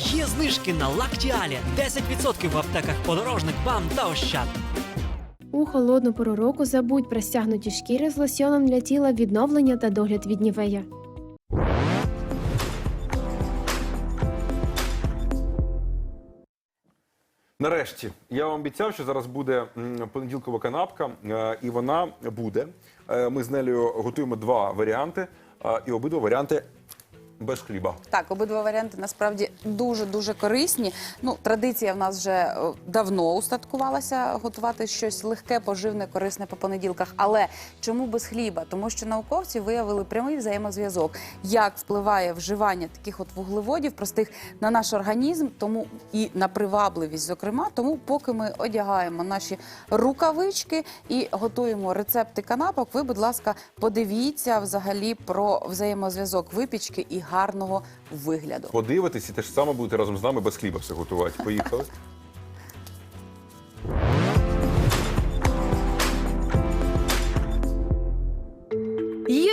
Є знижки на Лактіалі 10% в аптеках подорожник, бам та ощад. У холодну пору року забудь про стягнуті шкіри з лосьоном для тіла відновлення та догляд від нівея. Нарешті, я вам обіцяв, що зараз буде м, понеділкова канапка, е, і вона буде. Е, Ми з Нелею готуємо два варіанти, е, і обидва варіанти без хліба. Так, обидва варіанти насправді дуже дуже корисні. Ну, традиція в нас вже е, давно устаткувалася готувати щось легке, поживне, корисне по понеділках. Але чому без хліба? Тому що науковці виявили прямий взаємозв'язок, як впливає вживання таких от вуглеводів простих на наш організм, тому і на привабливість, зокрема. Тому, поки ми одягаємо наші рукавички і готуємо рецепти канапок, ви, будь ласка, подивіться взагалі про взаємозв'язок випічки і гарного вигляду. Подивитись і те ж саме будете разом з нами без хліба все готувати. Поїхали.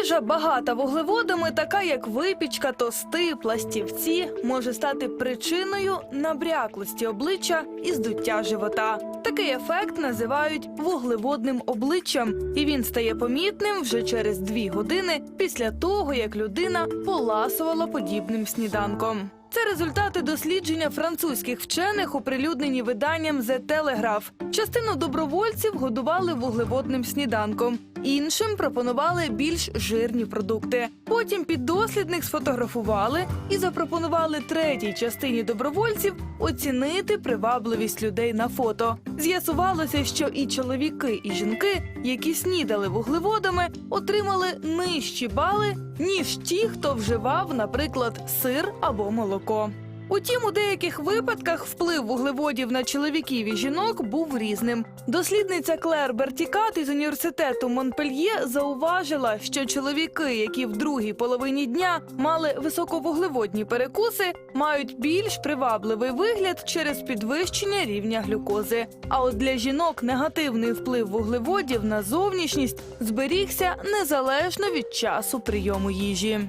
Їжа багата вуглеводами, така як випічка, тости, пластівці, може стати причиною набряклості обличчя і здуття живота. Такий ефект називають вуглеводним обличчям, і він стає помітним вже через дві години після того, як людина поласувала подібним сніданком. Це результати дослідження французьких вчених, оприлюднені виданням The Telegraph. Частину добровольців годували вуглеводним сніданком, іншим пропонували більш жирні продукти. Потім піддослідних сфотографували і запропонували третій частині добровольців оцінити привабливість людей на фото. З'ясувалося, що і чоловіки, і жінки, які снідали вуглеводами, отримали нижчі бали ніж ті, хто вживав, наприклад, сир або молоко. Утім, у деяких випадках вплив вуглеводів на чоловіків і жінок був різним. Дослідниця Клер Бертікат із університету Монпельє зауважила, що чоловіки, які в другій половині дня мали високовуглеводні перекуси, мають більш привабливий вигляд через підвищення рівня глюкози. А от для жінок негативний вплив вуглеводів на зовнішність зберігся незалежно від часу прийому їжі.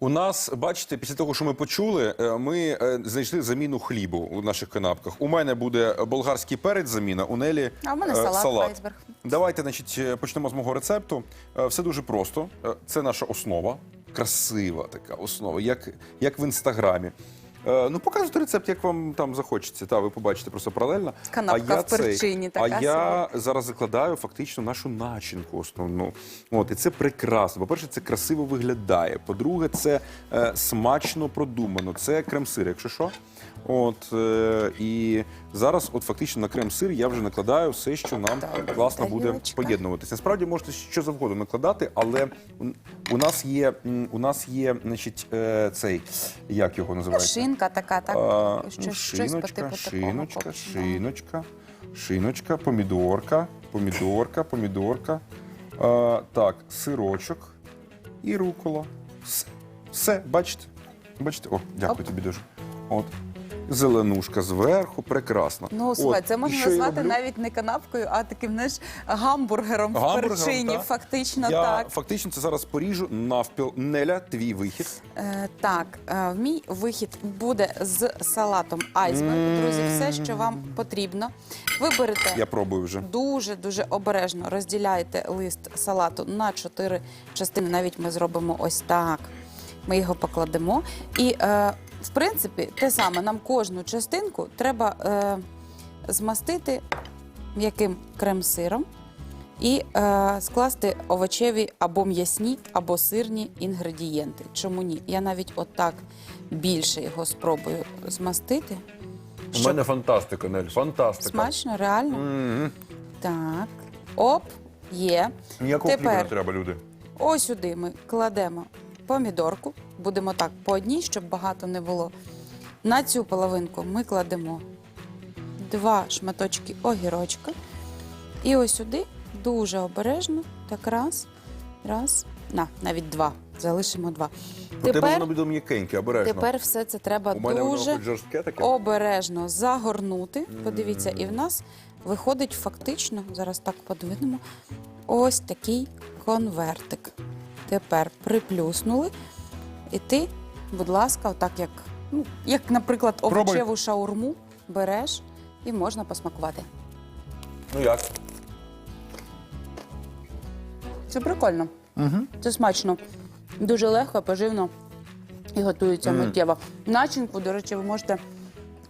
У нас, бачите, після того, що ми почули, е, ми е, знайшли заміну хлібу у наших канапках. У мене буде болгарський перець заміна, у Нелі А в мене салат. салат, айсберг. Давайте, значить, е, почнемо з мого рецепту. Е, Все дуже просто. Е, Це наша основа, красива така основа, як, як в інстаграмі. Е, Ну, показуйте рецепт, як вам там захочеться. Та ви побачите просто паралельно. Канапка в перчині така А я зараз закладаю фактично нашу начинку основну. От і це прекрасно. По-перше, це красиво виглядає. По-друге, це е, смачно продумано. Це крем-сир, якщо що. От е, і зараз, от фактично на крем-сир я вже накладаю все, що нам Так, класно буде тарілочка. поєднуватися. Насправді можете що завгодно накладати, але у, нас є м, у нас є, значить, е, цей як його називається? шинка така, так А, щось, ну, щось по шиночка, типу шиночка, шиночка, шиночка, помідорка, помідорка, помідорка. А, так, сирочок і рукола. Все, все, бачите? Бачите? О, дякую Оп. тобі дуже. От. Зеленушка зверху, прекрасно. Ну, слухай, От, це можна що я назвати роблю? навіть не канапкою, а таким знаєш, гамбургером, в Гамбургером, перчині. так. Фактично Я так. фактично це зараз поріжу навпіл. Неля, твій вихід. Е, так, е, мій вихід буде з салатом айсберг. Друзі, все, що вам потрібно. Ви берете Я пробую вже. дуже дуже обережно розділяєте лист салату на чотири частини. Навіть ми зробимо ось так. Ми його покладемо. І, е, в принципі, те саме нам кожну частинку треба е, змастити м'яким крем-сиром і е, скласти овочеві або м'ясні, або сирні інгредієнти. Чому ні? Я навіть отак більше його спробую змастити. У мене фантастика, Нель, фантастика. Смачно, реально? Мгм. Так. Оп, є. Ніякого хліба не треба, люди. ось сюди ми кладемо помідорку. Будемо так по одній, щоб багато не було. На цю половинку ми кладемо два шматочки огірочка. І ось сюди дуже обережно, так раз, раз, на, навіть два. Залишимо два. Тепер, воно буде м'якеньке, обережно. тепер все це треба У мене воно дуже хоч жорстке таке. обережно загорнути. Подивіться, і в нас виходить фактично, зараз так подвинемо, ось такий конвертик. Тепер приплюснули. І ти, будь ласка, отак як, ну, як, наприклад, овочеву шаурму береш і можна посмакувати. Ну як? Це прикольно. Угу. Це смачно. Дуже легко, поживно і готується миттєво. Начинку, до речі, ви можете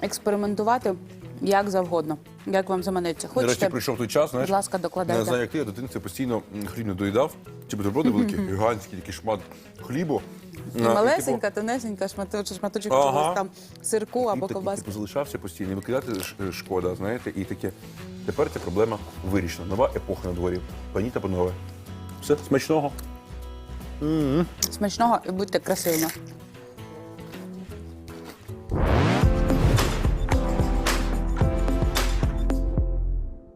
експериментувати як завгодно, як вам заманеться. Нарешті Хочете, прийшов той час, знаєш. будь ласка, Не знаю, як ти, я дитинці постійно хліб не доїдав. Ці бутерброди великі, гігантський такий шмат хлібу. І А, типу, малесенька, тонесенька шматочок, шматочок Ага. чогось там сирку або такий, ковбаски. типу, залишався постійно. І викидати ш- е, шкода, знаєте, і таке. Тепер ця проблема вирішена. Нова епоха на дворі. Пані та панове. Все, смачного. Смачного і будьте красивими.